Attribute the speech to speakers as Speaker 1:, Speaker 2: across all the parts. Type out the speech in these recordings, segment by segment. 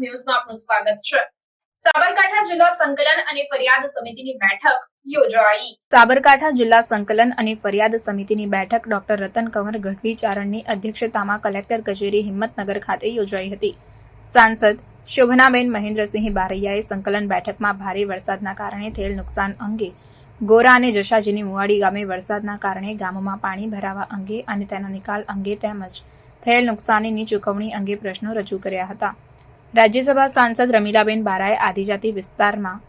Speaker 1: ન્યૂઝમાં આપનું સ્વાગત છે. સાબરકાંઠા જિલ્લા સંકલન અને ફરિયાદ સમિતિની બેઠક સાબરકાંઠા જિલ્લા સંકલન અને ફરિયાદ સમિતિની બેઠક ડોક્ટર રતન કંવર ગઢવી ચારણની અધ્યક્ષતામાં કલેક્ટર કચેરી હિંમતનગર ખાતે યોજાઈ હતી. સાંસદ શોભનાબેન મહેન્દ્રસિંહ બારૈયાએ સંકલન બેઠકમાં ભારે વરસાદના કારણે થયેલ નુકસાન અંગે ગોરા અને જશાજીની મુવાડી ગામે વરસાદના કારણે ગામમાં પાણી ભરાવા અંગે અને તેનો નિકાલ અંગે તેમજ થયેલ નુકસાનીની ચૂકવણી અંગે પ્રશ્નો રજૂ કર્યા હતા. રાજ્યસભા સાંસદ રમીલાબેન બારાએ આદિજાતિ વિસ્તારમાં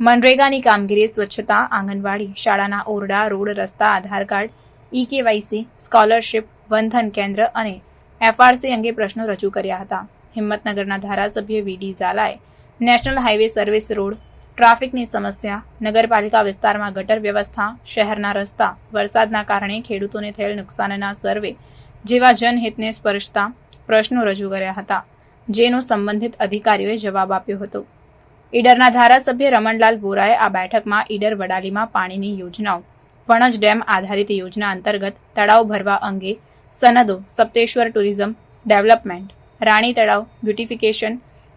Speaker 1: મનરેગાની કામગીરી, સ્વચ્છતા, આંગણવાડી, શાળાના ઓરડા, રોડ, રસ્તા, Aadhaar card, e KYC, scholarship Van Dhan Kendra અને એફઆરસી અંગે પ્રશ્નો રજૂ કર્યા હતા. હિંમતનગરના ધારાસભ્ય વીડી ઝાલાએ નેશનલ હાઈવે સર્વિસ રોડ, ટ્રાફિકની સમસ્યા, નગરપાલિકા વિસ્તારમાં ગટર વ્યવસ્થા, શહેરના રસ્તા, વરસાદના કારણે ખેડૂતોને થયેલ નુકસાનના સર્વે જેવા જનહિતને સ્પર્શતા પ્રશ્નો રજૂ કર્યા હતા, જેનો સંબંધિત અધિકારીઓએ જવાબ આપ્યો હતો. ઈડરના ધારાસભ્ય રમણલાલ વોરાએ આ બેઠકમાં ઈડર વડાલીમાં પાણીની યોજનાઓ, વણજ ડેમ આધારિત યોજના અંતર્ગત તળાવ ભરવા અંગે સનદો, Sapteshwar tourism development, Rani Talav beautification,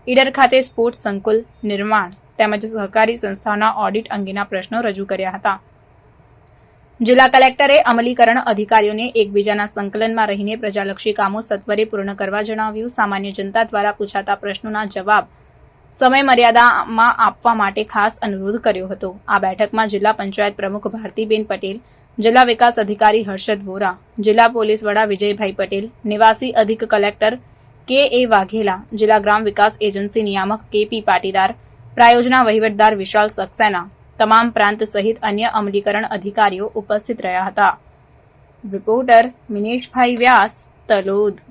Speaker 1: Idar ખાતે સ્પોર્ટ્સ સંકુલ નિર્માણ તેમજ સહકારી સંસ્થાઓના ઓડિટ અંગેના પ્રશ્નો રજૂ કર્યા હતા. જિલ્લા કલેક્ટરે અમલીકરણ અધિકારીઓને એકબીજાના સંકલનમાં રહીને પ્રજાલક્ષી કામો સત્વરે પૂર્ણ કરવા જણાવ્યું. સામાન્ય જનતા દ્વારા પૂછાતા પ્રશ્નોના જવાબ સમય મર્યાદામાં આપવા માટે ખાસ અનુરોધ કર્યો હતો. આ બેઠકમાં જિલ્લા પંચાયત પ્રમુખ ભારતીબેન પટેલ, જિલ્લા વિકાસ અધિકારી હર્ષદ વોરા, જિલ્લા પોલીસ વડા વિજયભાઈ પટેલ, નિવાસી અધિક કલેક્ટર કે એ વાઘેલા, જિલ્લા ગ્રામ વિકાસ એજન્સી નિયામક કેપી પાટીદાર, પ્રાયોજના વહીવટદાર વિશાલ સક્સેના તમામ પ્રાંત સહિત અન્ય અમલીકરણ અધિકારીઓ ઉપસ્થિત રહ્યા હતા. રિપોર્ટર મિનેશભાઈ વ્યાસ, તલોદ.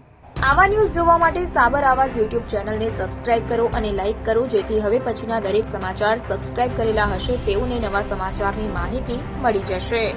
Speaker 1: આવા ન્યૂઝ જોવા માટે સાબર આવાઝ યુટ્યુબ ચેનલને સબસ્ક્રાઇબ કરો અને લાઇક કરો, જેથી હવે પછીના દરેક સમાચાર સબસ્ક્રાઇબ કરેલા હશે તેઓને નવા સમાચારની માહિતી મળી જશે.